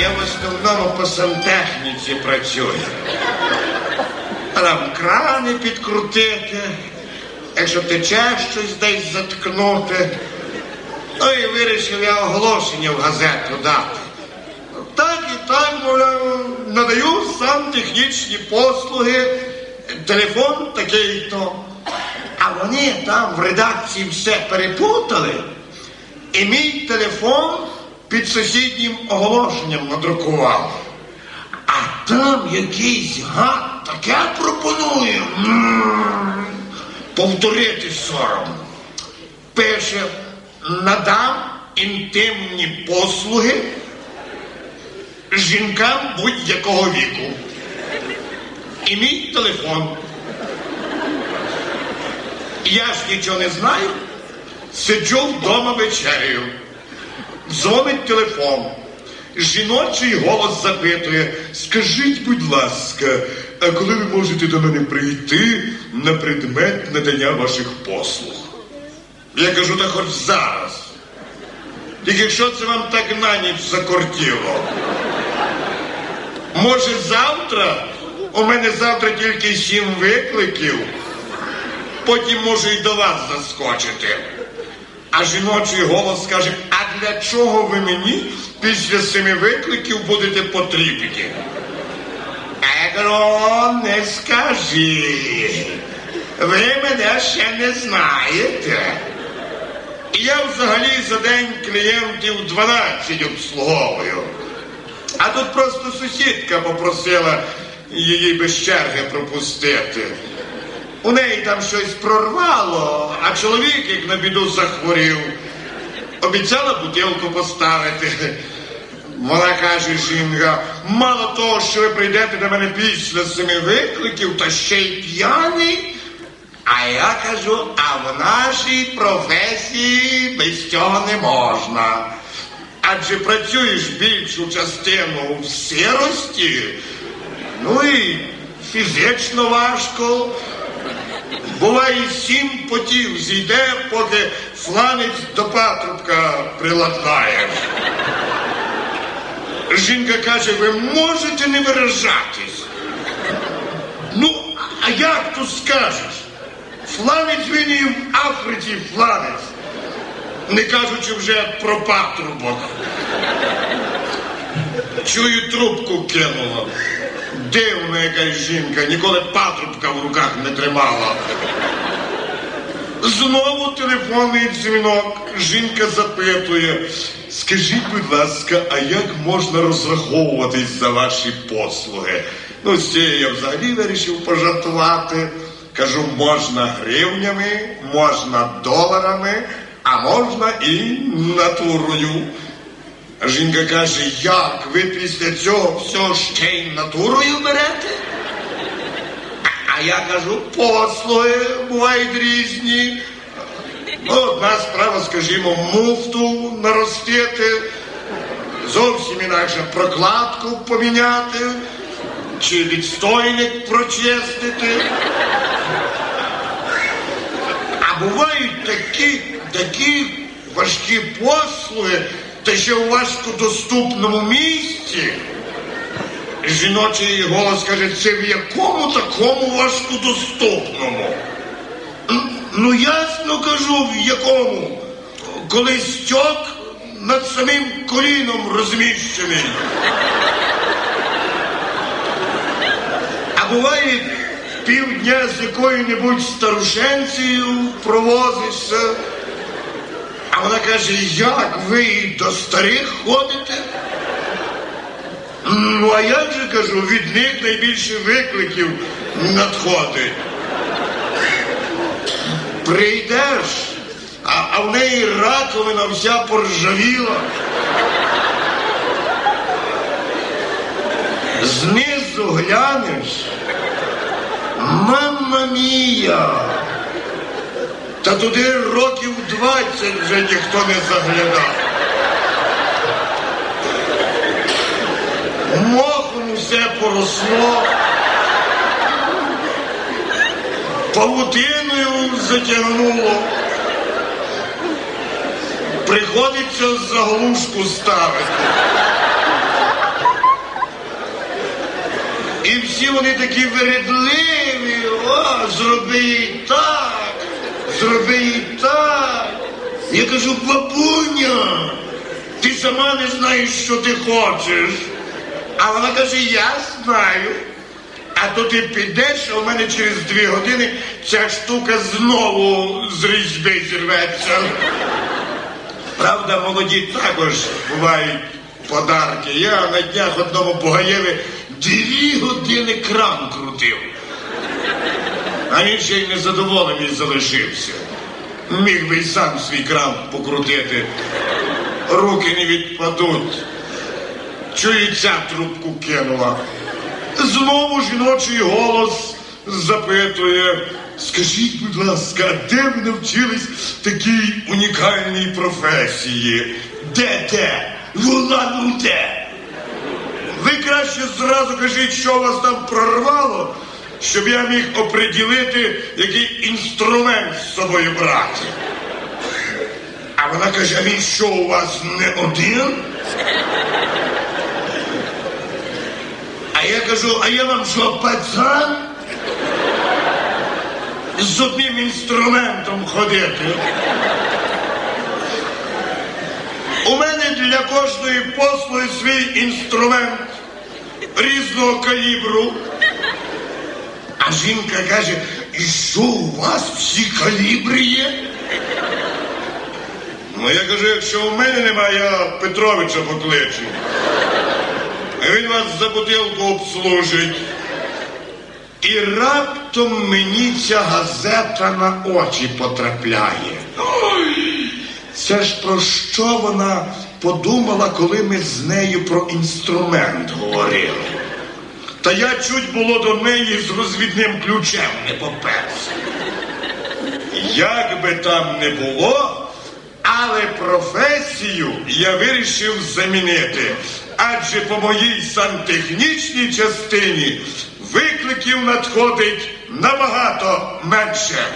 я в основному по сантехніці працюю. Там крани підкрутити, якщо тече щось десь заткнути. Ну і вирішив я оголошення в газету дати. Так і так, надаю сам технічні послуги, телефон такий-то. А вони там в редакції все перепутали, і мій телефон під сусіднім оголошенням надрукував. А там якийсь гад таке пропонує. Повторити соромно. Пише, надам інтимні послуги жінкам будь-якого віку. І мій телефон. Я ж нічого не знаю. Сиджу вдома вечерею. Дзвонить телефон. Жіночий голос запитує: Скажіть, будь ласка, а коли ви можете до мене прийти на предмет надання ваших послуг? Я кажу, та хоч зараз. Тільки що це вам так на ніч закортіло? Може, завтра? У мене завтра тільки сім викликів. Потім можу і до вас заскочити. А жіночий голос каже: а для чого ви мені після семи викликів будете потрібні? А я кажу, «О, не скажіть. Ви мене ще не знаєте. І я взагалі за день клієнтів 12 обслуговую. А тут просто сусідка попросила її без черги пропустити. У неї там щось прорвало, а чоловік, як на біду, захворів. Обіцяла бутилку поставити. Вона каже, жінка, мало того, що ви прийдете до мене після семи викликів, та ще й п'яний. А я кажу, а в нашій професії без цього не можна. Адже працюєш більшу частину в сирості, ну і фізично важко. Буває, сім потів зійде, поки фланець до патрубка приладнаєш. Жінка каже, ви можете не виражатись. Ну, а як тут скажеш? Фланець він і в Африці фланець. Не кажучи вже про патрубок. Чую, трубку кинула. Дивна якась жінка, ніколи патрубка в руках не тримала. Знову телефонний дзвінок. Жінка запитує. Скажіть, будь ласка, а як можна розраховуватись за ваші послуги? Ну, з цією я взагалі вирішив пожартувати. Кажу, можна гривнями, можна доларами, а можна і натурою. А жінка каже, як ви після цього все ще й натурою берете? А я кажу, послуги бувають різні. Ну, одна справа, скажімо, муфту наростити, зовсім інакше прокладку поміняти, чи відстойник прочистити. А бувають такі, такі важкі послуги, та ще у важкодоступному місці. Жіночий голос каже, це в якому такому важкодоступному? Ну, ясно кажу, в якому. Коли стьок над самим коліном розміщений. А буває півдня з якою-небудь старушенцією провозишся. Вона каже, як ви до старих ходите? Ну, а як же кажу, від них найбільше викликів надходить. Прийдеш, а, а в неї раковина вся поржавіла. Знизу глянеш. Мамма мія. Та туди років 20 вже ніхто не заглядав. Мохом все поросло. Павутиною затягнуло. Приходиться заглушку ставити. І всі вони такі вирідливі, о, зроби так зроби їй так. Я кажу, бабуня, ти сама не знаєш, що ти хочеш. А вона каже, я знаю. А то ти підеш, а у мене через дві години ця штука знову з різьби зірветься. Правда, молоді також бувають подарки. Я на днях одному Бугаєві дві години кран крутив. А він ще й незадоволений залишився. Міг би й сам свій кран покрутити. Руки не відпадуть. Ця трубку кинула. Знову жіночий голос запитує. Скажіть, будь ласка, де ви навчились такій унікальній професії? Де де? Вона ну? Ви краще зразу кажіть, що вас там прорвало, щоб я міг оприділити, який інструмент з собою брати. А вона каже, а він що у вас не один? А я кажу, а я вам що, пацан? З одним інструментом ходити. У мене для кожної послуги свій інструмент різного калібру. Жінка каже, що у вас всі калібри є? Ну я кажу, якщо у мене немає, я Петровича покличу. Він вас за бутилку обслужить. І раптом мені ця газета на очі потрапляє. Це ж про що вона подумала, коли ми з нею про інструмент говорили. Та я чуть було до неї з розвідним ключем не поперся. Як би там не було, але професію я вирішив замінити. Адже по моїй сантехнічній частині викликів надходить набагато менше.